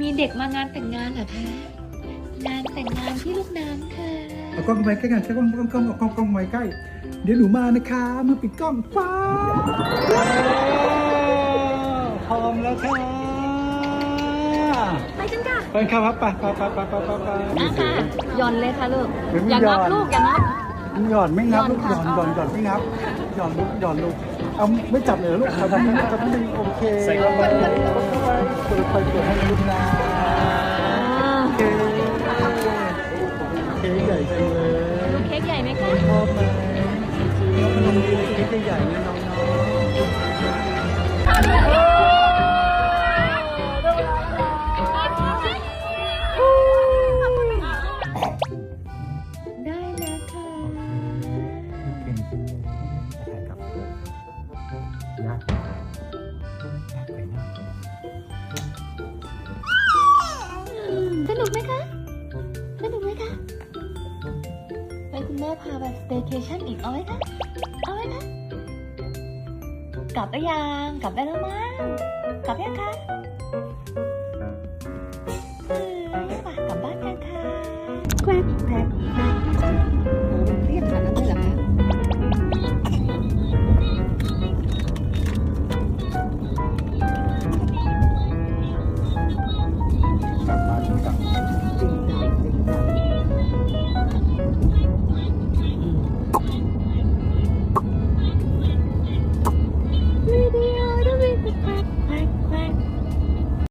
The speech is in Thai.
มีเด็กมางานแต่งงานเหรอคะงานแต่งงานที่ลูกน้ำค่ะเอากล้องไปใกล้กันใกล้องกล้องกล้องเอากล้องกล้องไว้ใกล้ เดี๋ยวหนูมานะคะมาปิดกล้องฟ้าพร้อมแล้วค่ะไปกันค่ะไปครับไปไปไปไปไปไปไปอะค่ะหย่อนเลยค่ะลูก อย่านับลูกอย่านับ หย่อนไม่นับลูกหหย่ย่ออนนหย่อนค่ะหย่อนไม่นับหย่อนลูกหย่อนลูกเอาไม่จับเลยเหรอลูกทำไม่ทำไม่โอเคใส่เข้าไปเปิดไฟเปิดให้ลูกนะโอเคเค้กใหญ่จังเลยลูกเค้กใหญ่ไหมคะชอบไหมมันลงดีเค้กใหญ่ๆนะ สนุกไหมคะ สนุกไหมคะไปคุณแม่พาไปสเตย์ชันอีกเอาไหมคะ เอาไหมคะ กลับไปยัง กลับได้แล้วมั้ง กลับยังคะกลับบ้านกันค่ะแกรกแกรกเรียกผ่าน